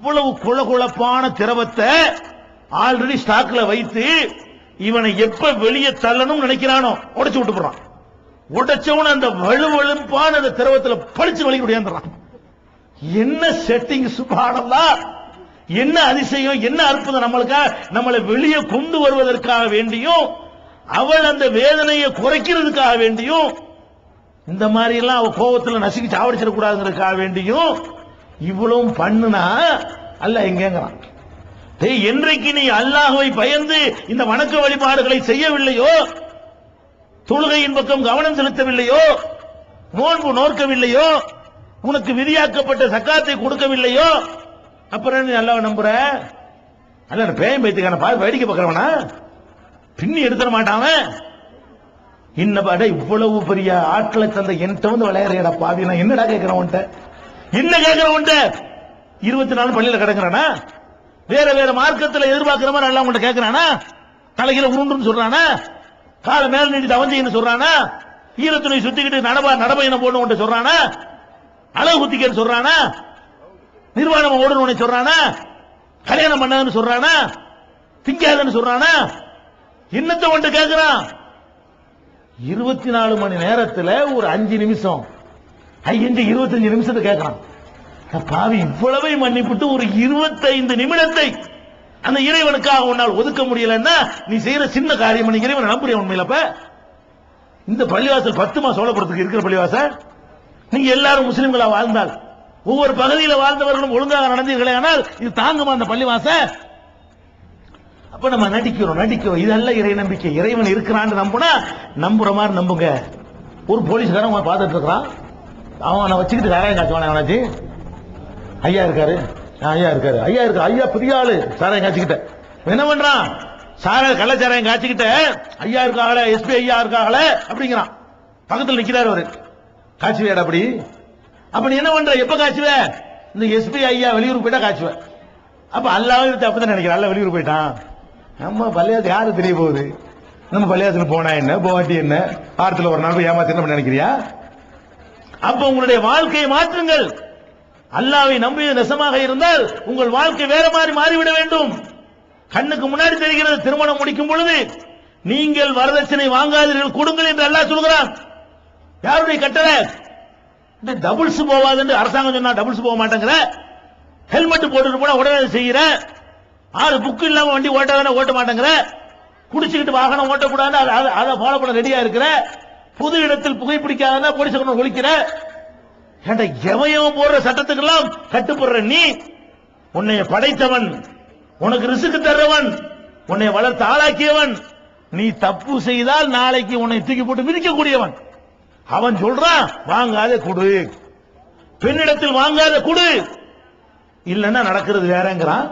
இவ்வளவு குழகுழப்பான திரவத்தை ஆல்ரெடி ஸ்டாக்ல வைத்து இவனை எப்ப வெளியே தள்ளணும் நினைக்கிறானோ உடைச்சு விட்டு போறான். உடைச்சவன அந்த வலுவழுப்பான அந்த திரவத்துல பளிச்சு வழி முடியாந்துறான் என்ன செட்டிங் சுபானல்லா என்ன அதிசயம்? என்ன அற்புதம் நம்மளுக்கா? நம்மளை வெளியே கொண்டு வருவதற்காக வேண்டியும் அவள் அந்த வேதனையை குறைக்கிறதுக்காக வேண்டியும் இந்த மாதிரி எல்லாம் அவ கோபத்துல நசுக்கி சாவடிச்சிடக்கூடாதுங்கிறதுக்காக வேண்டியும் இவ்வளவு பண்ணுனா அல்ல எங்கேங்கிறான்? என்றைக்கு நீ அல்லாஹுவை பயந்து இந்த வணக்க வழிபாடுகளை செய்யவில்லையோ தொழுகையின் பக்கம் கவனம் செலுத்தவில்லையோ நோன்பு நோக்கவில்லையோ உனக்கு விதியாக்கப்பட்ட சக்காத்தை கொடுக்கவில்லையோ அப்புறம் நீ அல்லாவை நம்புற? அல்ல பேயம் பைத்துக்கான பாரு வேடிக்கை பார்க்கறவனா? பின்னி எடுத்துட மாட்டான் அவன். இன்ன பாட இவ்வளவு பெரிய ஆட்களை தந்த என்கிட்ட வந்து விளையாடுறியடா பாவி. நான் என்னடா கேட்கிறேன் உன்ட்ட என்ன கேட்கிறேன் உன்ட்ட இருபத்தி நாலு பள்ளியில கிடக்குறானா? வேற வேற மார்க்கத்தில் எதிர்பார்க்கிற மாதிரி எல்லாம் உங்கள்ட்ட கேட்கிறானா தலைகில உருண்டுன்னு சொல்றானா? காலை மேல நீட்டி தவஞ்சைன்னு சொல்றானா? ஈரத்துணை சுத்திக்கிட்டு நடபா நடபயணம் போடணும் உன்ட்ட சொல்றானா? அளவு குத்திக்கன்னு சொல்றானா? நிர்வாணம் ஓடணும்னு உன்னை சொல்றானா? கல்யாணம் பண்ணாதுன்னு சொல்றானா? திங்காதுன்னு சொல்றானா? என்னத்த உன்ட்ட கேட்கிறான் இருபத்தி நாலு மணி நேரத்தில் ஒரு அஞ்சு நிமிஷம். ஐயஞ்சு இருபத்தஞ்சு நிமிஷத்தை கேட்கிறான் பாவி இவ்வளவை மன்னிப்புட்டு ஒரு இருபத்தைந்து நிமிடத்தை அந்த இறைவனுக்காக உன்னால் ஒதுக்க முடியலன்னா நீ செய்யற சின்ன காரியம் நீ இறைவன் நம்புறிய உண்மையிலப்ப இந்த பள்ளிவாசல் பத்து மாசம் சோழபுரத்துக்கு இருக்கிற பள்ளிவாசல் நீங்க எல்லாரும் முஸ்லிம்களா வாழ்ந்தால் ஒவ்வொரு பகுதியில் வாழ்ந்தவர்களும் ஒழுங்காக நடந்தீர்களே ஆனால் இது தாங்குமா அந்த பள்ளிவாச? அப்ப நம்ம நடிக்கிறோம் நடிக்கிறோம். இதல்ல இறை நம்பிக்கை. இறைவன் இருக்கிறான்னு நம்புனா நம்புற மாதிரி நம்புங்க. ஒரு போலீஸ்காரன் பார்த்துட்டு இருக்கிறான். அவன் அவனை வச்சுக்கிட்டு சாராயம் காய்ச்சுவானே அவனாச்சு ஐயா இருக்காரு. ஐயா இருக்காரு. ஐயா இருக்கு ஐயா பெரிய ஆளு. சாராயம் காய்ச்சிக்கிட்ட என்ன பண்றான்? சாராய கள்ளச்சாராயம் காய்ச்சிக்கிட்ட ஐயா இருக்காங்களே எஸ்பி ஐயா இருக்காங்களே அப்படிங்கிறான். பக்கத்தில் நிக்கிறாரு அவரு. காய்ச்சுவியாடா அப்படி. அப்ப நீ என்ன பண்ற? எப்ப காய்ச்சுவ? இந்த எஸ்பி ஐயா வெளியூர் போயிட்டா காய்ச்சுவ. அப்ப அல்லாவே அப்பதான் நினைக்கிறேன் அல்ல வெளியூர் போயிட்டான். நம்ம பள்ளியாசு யாரு தெரிய போகுது? நம்ம பள்ளியாத்துல போனா என்ன? போவாட்டி என்ன? வாரத்தில் ஒரு நாள் போய் ஏமாத்தி என்ன நினைக்கிறியா? அப்ப உங்களுடைய வாழ்க்கையை மாற்றுங்கள். அல்லாவை நம்பிய நெசமாக இருந்தால் உங்கள் வாழ்க்கை வேற மாதிரி மாறிவிட வேண்டும். கண்ணுக்கு முன்னாடி தெரிகிறது திருமணம் முடிக்கும் பொழுது நீங்கள் வரதட்சணை வாங்காதீர்கள் கொடுங்கள் என்று அல்லாஹ் சொல்கிறான். யாருடைய கட்டளை? டபுள்ஸ் போவாது என்று அரசாங்கம் சொன்னா டபுள்ஸ் போக மாட்டேங்கிற. ஹெல்மெட் போட்டுட்டு போனா உடனே செய்கிற. ஆறு புக்கு இல்லாம வண்டி ஓட்டாதானே ஓட்ட மாட்டேங்கிற. குடிச்சுக்கிட்டு வாகனம் ஓட்டக்கூடாது அதை- அதை- அதை ஃபாலோ பண்ண ரெடியா இருக்கிற. பொது இடத்தில் புகைப்பிடிக்காத போலீஸ் கொண்டு ஒழிக்கிற? ஏண்டா எவன் எவன் போடுற சட்டத்துக்கெல்லாம் கட்டுப்படுற நீ? உன்னைய படைத்தவன். உனக்கு ரிசுக்கு தர்றவன். உன்னை வளர்த்து ஆளாக்கியவன். நீ தப்பு செய்தால் நாளைக்கு உன்னை தூக்கி போட்டு மிதிக்கக்கூடியவன். அவன் சொல்றான் வாங்காத கொடு. பெண்ணிடத்தில் வாங்காத கொடு. இல்லைன்னா நடக்கிறது வேறங்கிறான்.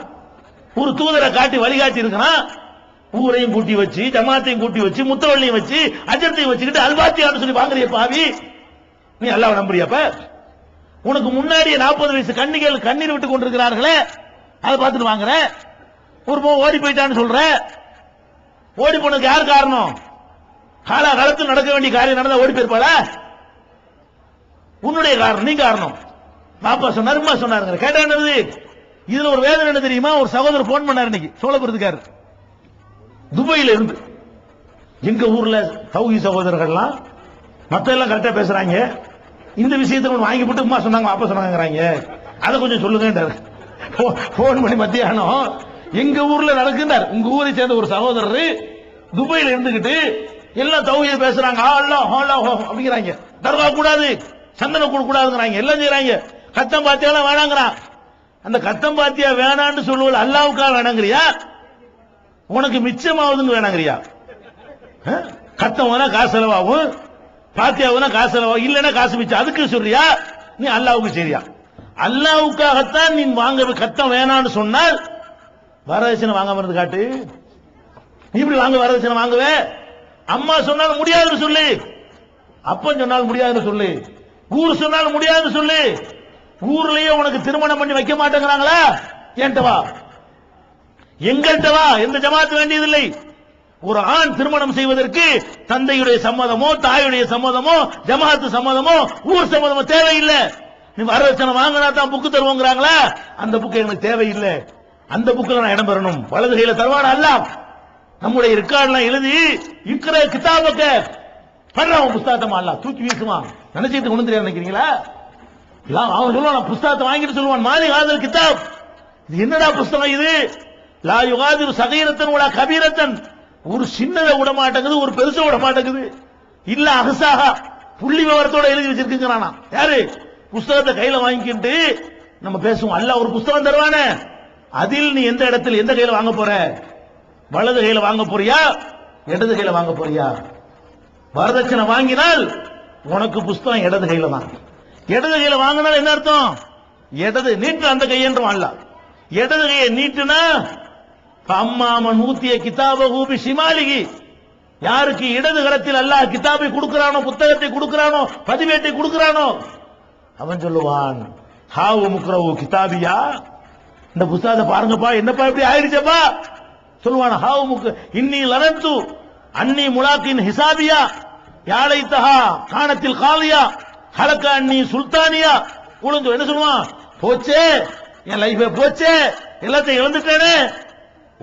ஒரு தூதரை காட்டி வழிகாட்டி இருக்கிறான் ஊரையும் கூட்டி வச்சு ஜமாத்தையும் கூட்டி வச்சு முத்தவள்ளியும் வச்சு அஜத்தையும் வச்சுக்கிட்டு அல்பாத்தியான்னு சொல்லி வாங்குறிய பாவி. நீ அல்லாஹ் நம்புறியாப்ப உனக்கு முன்னாடியே நாற்பது வயசு கண்ணிகள் கண்ணீர் விட்டு கொண்டிருக்கிறார்களே அதை பார்த்துட்டு வாங்குற. ஒரு போ ஓடி போயிட்டான்னு சொல்ற. ஓடி போனதுக்கு யார் காரணம்? காலாகாலத்தில் நடக்க வேண்டிய காரியம் நடந்தா ஓடி போயிருப்பாளா? உன்னுடைய காரணம் நீ காரணம். பாப்பா சொன்னாரு அம்மா சொன்னாருங்க கேட்டா என்னது? இதுல ஒரு வேதனை என்ன தெரியுமா? ஒரு சகோதரர் போன் பண்ணார் இன்னைக்கு சோழபுரத்துக்காரர். துபாயில இருந்து எங்க ஊர்ல சௌகி சகோதரர்கள்லாம் மத்த எல்லாம் கரெக்டா பேசுறாங்க. இந்த விஷயத்தை கொஞ்சம் வாங்கி போட்டு அம்மா சொன்னாங்க அப்பா சொன்னாங்கறாங்க அதை கொஞ்சம் சொல்லுங்க போன் பண்ணி மத்தியானம் எங்க ஊர்ல நடக்குறார் உங்க ஊரை சேர்ந்த ஒரு சகோதரர் துபாயில இருந்துகிட்டு எல்லாம் தௌகிய பேசுறாங்க. ஆல்லா ஹோலா ஹோ அப்படிங்கிறாங்க. தர்கா கூடாது சந்தனம் கூட கூடாதுங்கிறாங்க. எல்லாம் செய்யறாங்க கத்தம் பாத்தியாலாம் வேணாங்கிறான். அந்த கத்தம் பாத்தியா வேணான்னு சொல்லுவது அல்லாவுக்காக வேணாங்கிறியா? உனக்கு மிச்சமாவதுன்னு வேணாங்கிறியா? அஹ்? கத்தம் வேணா காசு செலவாகும் பாத்தியாவுனா காசு செலவாகும் இல்லைன்னா காசு மிச்சம். அதுக்கு சொல்றியா? நீ அல்லாவுக்கு சரியா அல்லாவுக்காகத்தான் நீ வாங்க கத்தம் வேணான்னு சொன்னால் வரதட்சணை வாங்காம இருந்து காட்டு. நீ இப்படி வாங்க வரதட்சணை வாங்குவே? அம்மா சொன்னால் முடியாதுன்னு சொல்லு. அப்பன் சொன்னால் முடியாதுன்னு சொல்லு. ஊர் சொன்னால் முடியாதுன்னு சொல்லு. ஊர்லயே உனக்கு திருமணம் பண்ணி வைக்க மாட்டேங்கிறாங்களா? ஏன்ட்டு வா. எங்கள்கிட்ட வா எந்த ஜமாத்து வேண்டியதில்லை. ஒரு ஆண் திருமணம் செய்வதற்கு தந்தையுடைய சம்மதமோ தாயுடைய சம்மதமோ ஜமாத்து சம்மதமோ ஊர் சம்மதமோ தேவையில்லை. நீ வரதட்சணை வாங்கினா தான் புக்கு தருவோங்கிறாங்களா? அந்த புக்கு எனக்கு தேவையில்லை. அந்த புக்கில் நான் இடம் பெறணும் வலது கையில தருவான்? அல்ல. நம்முடைய ரெக்கார்ட்லாம் எழுதி இருக்கிற கிதாபக்க பண்றான் புஸ்தகத்தை அல்ல தூக்கி வீசுவான் நினைச்சிட்டு ஒண்ணு தெரியாது நினைக்கிறீங்களா? அவன் சொல்லுவான் புஸ்தகத்தை வாங்கிட்டு சொல்லுவான். மாலி காதல் கிதாப். இது என்னடா புஸ்தகம் இது? லா யுகாதிரு சகீரத்தன் உலா கபீரத்தன். ஒரு சின்னதை விட மாட்டேங்குது ஒரு பெருசை விட மாட்டேங்குது இல்ல அகசாகா புள்ளி விவரத்தோட எழுதி வச்சிருக்குங்கிறானா யாரு? புஸ்தகத்தை கையில வாங்கிக்கிட்டு நம்ம பேசுவோம். அல்ல ஒரு புஸ்தகம் தருவானே. அதில் நீ எந்த இடத்துல எந்த கையில வாங்க போற? வலது கையில வாங்க போறியா? இடது கையில வாங்க போறியா? வரதட்சணை வாங்கினால் உனக்கு புஸ்தகம் இடது கையில தான். இடது கையில வாங்கினால் என்ன அர்த்தம்? இடது நீட்டு அந்த கையென்று வாழலாம் இடது கையை நீட்டுனா அம்மாமன் ஊத்திய கிதாப ஊபி சிமாலிகி யாருக்கு இடது கரத்தில் அல்லாஹ் கிதாபை கொடுக்கிறானோ புத்தகத்தை கொடுக்கிறானோ பதிவேட்டை கொடுக்கிறானோ? அவன் சொல்லுவான் ஹாவு முக்ரவு கிதாபியா? இந்த புத்தகத்தை பாருங்கப்பா என்னப்பா இப்படி ஆயிடுச்சப்பா? சொல்லுவான் ஹாவு முக் இன்னி லனத்து அன்னி முலாக்கின் ஹிசாபியா? யாழை தஹா காணத்தில் காலியா? ஹலக்க அன்னி சுல்தானியா? உளுந்து என்ன சொல்லுவான்? போச்சே என் லைஃபே போச்சே எல்லாத்தையும் இழந்துட்டேனே.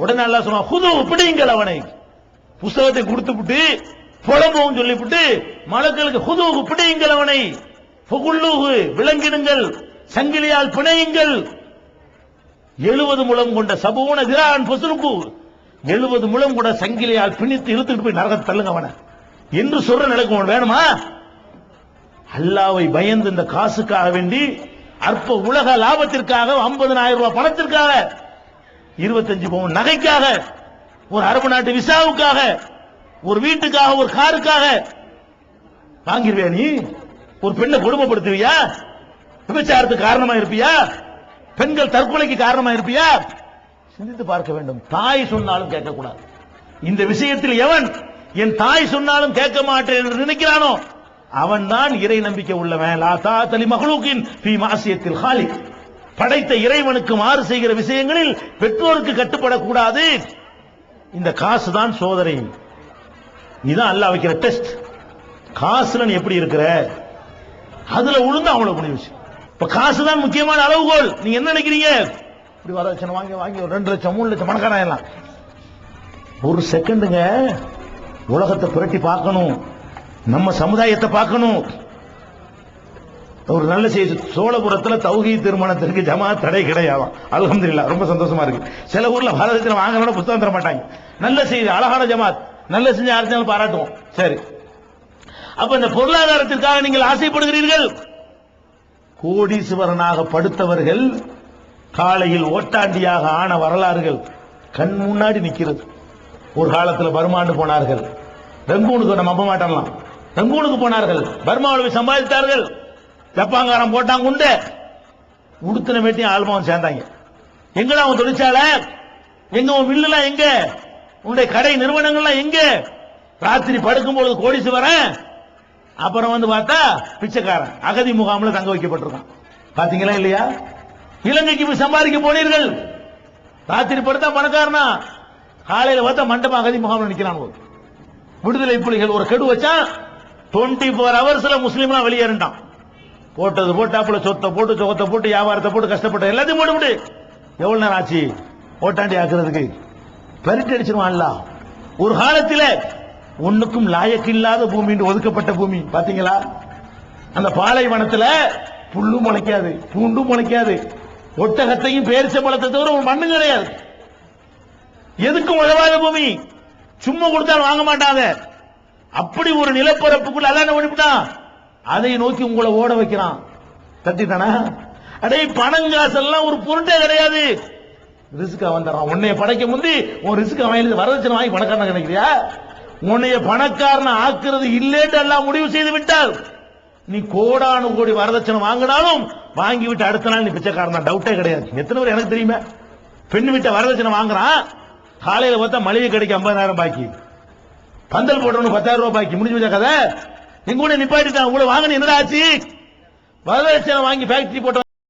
உடனே அல்லா சொல்லுவான் ஹுது பிடிங்கள் அவனை. புஸ்தகத்தை கொடுத்துவிட்டு புலம்பவும் சொல்லிவிட்டு மலக்களுக்கு ஹுதுவுக்கு பிடியுங்கள் அவனை. புகுள்ளூகு விளங்கிடுங்கள். சங்கிலியால் பிணையுங்கள். எழுபது முழம் கொண்ட சபூன திரான் பொசுருக்கு எழுபது முழம் கூட சங்கிலியால் பிணித்து இழுத்துட்டு போய் நரகத்தை தள்ளுங்க அவனை. என்று சொல்ற நிலைக்கு வேணுமா? அல்லாவை பயந்து இந்த காசுக்காக வேண்டி அற்ப உலக லாபத்திற்காக 50000 ரூபாய் பணத்திற்காக இருபத்தஞ்சு பவுன் நகைக்காக ஒரு அரபு நாட்டு விசாவுக்காக ஒரு வீட்டுக்காக ஒரு காருக்காக வாங்கிருவியா நீ? ஒரு பெண்ணை கொடுமைப்படுத்துவியா? விபச்சாரத்துக்கு காரணமா இருப்பியா பெண்கள் தற்கொலைக்கு காரணமா இருப்பியா சிந்தித்து பார்க்க வேண்டும். தாய் சொன்னாலும் கேட்கக்கூடாது. இந்த விஷயத்தில் எவன் என் தாய் சொன்னாலும் கேட்க மாட்டேன் என்று நினைக்கிறானோ அவன் தான் இறை நம்பிக்கை உள்ளவன். லா தலி மகளுக்கின் பி மாசியத்தில் ஹாலி படைத்த இறைவனுக்கு மாறு செய்கிற விஷயங்களில் பெற்றோருக்கு கட்டுப்படக்கூடாது. இந்த காசு தான் சோதனை. இதுதான் அல்லாஹ் வைக்கிற டெஸ்ட் காசுல நீ எப்படி இருக்கிற? அதுல உளுந்து அவ்வளவு பெரிய விஷயம். இப்ப காசு தான் முக்கியமான அளவுகோல். நீங்க என்ன நினைக்கிறீங்க? இப்படி வரதட்சணை வாங்கி வாங்கி ஒரு ரெண்டு லட்சம் மூணு லட்சம் மணக்கான ஒரு செகண்டுங்க உலகத்தை புரட்டி பார்க்கணும். நம்ம சமுதாயத்தை பார்க்கணும். ஒரு நல்ல செய்தி. சோழபுரத்தில் தௌஹீ திருமணத்திற்கு ஜமா தடை கிடையாதாம் அல்ஹம்துலில்லாஹ் ரொம்ப சந்தோஷமா இருக்கு. சில ஊர்ல பாரதத்தில் வாங்கணும்னு புத்தகம் தர மாட்டாங்க. நல்ல செய்தி அழகான ஜமாத். நல்ல செஞ்சு அரசாங்கம் பாராட்டுவோம். சரி. அப்ப இந்த பொருளாதாரத்திற்காக நீங்கள் ஆசைப்படுகிறீர்கள்? கோடீஸ்வரனாக படுத்தவர்கள் காலையில் ஓட்டாண்டியாக ஆன வரலாறுகள் கண் முன்னாடி நிற்கிறது ஒரு காலத்தில் பர்மாண்டு போனார்கள். ரங்கூனுக்கு நம்ம அப்ப மாட்டலாம் ரங்கூனுக்கு போனார்கள். பர்மாவில் சம்பாதித்தார்கள். வெப்பாங்காரம் போட்டாங்க உண்டு. உடுத்தின வேட்டியும் ஆல்மாவும் சேர்ந்தாங்க. எங்கடா அவன் தொழிற்சாலை? எங்க உன் மில்லுலாம் எங்க? உன்னுடைய கடை நிறுவனங்கள்லாம் எங்க? ராத்திரி படுக்கும்பொழுது கோடீஸ்வரன். அப்புறம் வந்து பார்த்தா பிச்சைக்காரன். அகதி முகாம்ல தங்க வைக்கப்பட்டிருக்கான். பாத்தீங்களா இல்லையா? இலங்கைக்கு போய் சம்பாதிக்க போனீர்கள். ராத்திரி படுத்தா பணக்காரனா? காலையில பார்த்தா மண்டபம் அகதி முகாம்ல நிக்கிறான் விடுதலை புலிகள் ஒரு கெடு வச்சா டுவெண்ட்டி ஃபோர் ஹவர்ஸ்ல முஸ்லீம்லாம் வெளியேறிட்டான். போட்டது போட்டாப்புல சொத்தை போட்டு சொகத்தை போட்டு வியாபாரத்தை போட்டு கஷ்டப்பட்ட எல்லாத்தையும் போட்டு விடு எவ்வளவு நேரம் ஆச்சு? ஓட்டாண்டி ஆக்குறதுக்கு. பெருட்டு அடிச்சிருவான்ல ஒரு காலத்தில் ஒண்ணுக்கும் லாயக்கு இல்லாத பூமி என்று ஒதுக்கப்பட்ட பூமி. பாத்தீங்களா? அந்த பாலைவனத்துல புல்லும் முளைக்காது பூண்டும் முளைக்காது. ஒட்டகத்தையும் பேரிச்ச பழத்தை தவிர ஒரு மண்ணும் கிடையாது. எதுக்கும் உழவாத பூமி. சும்மா கொடுத்தாலும் வாங்க மாட்டாங்க. அப்படி ஒரு நிலப்பரப்புக்குள்ள அதான் என்ன பண்ணிவிட்டான் அதை நோக்கி உங்களை ஓட வைக்கிறான். தட்டிட்டானா அடே பணங்காசெல்லாம் ஒரு பொருட்டே கிடையாது. ரிஸ்க் வந்துடுறான். உன்னைய படைக்க முந்தி உன் ரிஸ்க் அவன் வரதட்சணை வாங்கி பணக்காரன் நினைக்கிறியா? உன்னைய பணக்காரனை ஆக்குறது இல்லேட்டு எல்லாம் முடிவு செய்து விட்டால் நீ கோடானு கோடி வரதட்சணை வாங்கினாலும் வாங்கி விட்டு அடுத்த நாள் நீ பிச்சைக்காரன்? தான் டவுட்டே கிடையாது. எத்தனை பேர் எனக்கு தெரியுமே? பெண் வீட்டை வரதட்சணை வாங்குறான். காலையில் பார்த்தா மளிகை கடைக்கு ஐம்பதாயிரம் பாக்கி. பந்தல் போட்டவனு பத்தாயிரம் ரூபாய் பாக்கி. முடிஞ்சு வச்ச கதை? எங்க கூட நிப்பாட்டிட்டான் உங்களை வாங்கின என்னடா ஆச்சு? வரதட்சணை வாங்கி ஃபேக்டரி போட்ட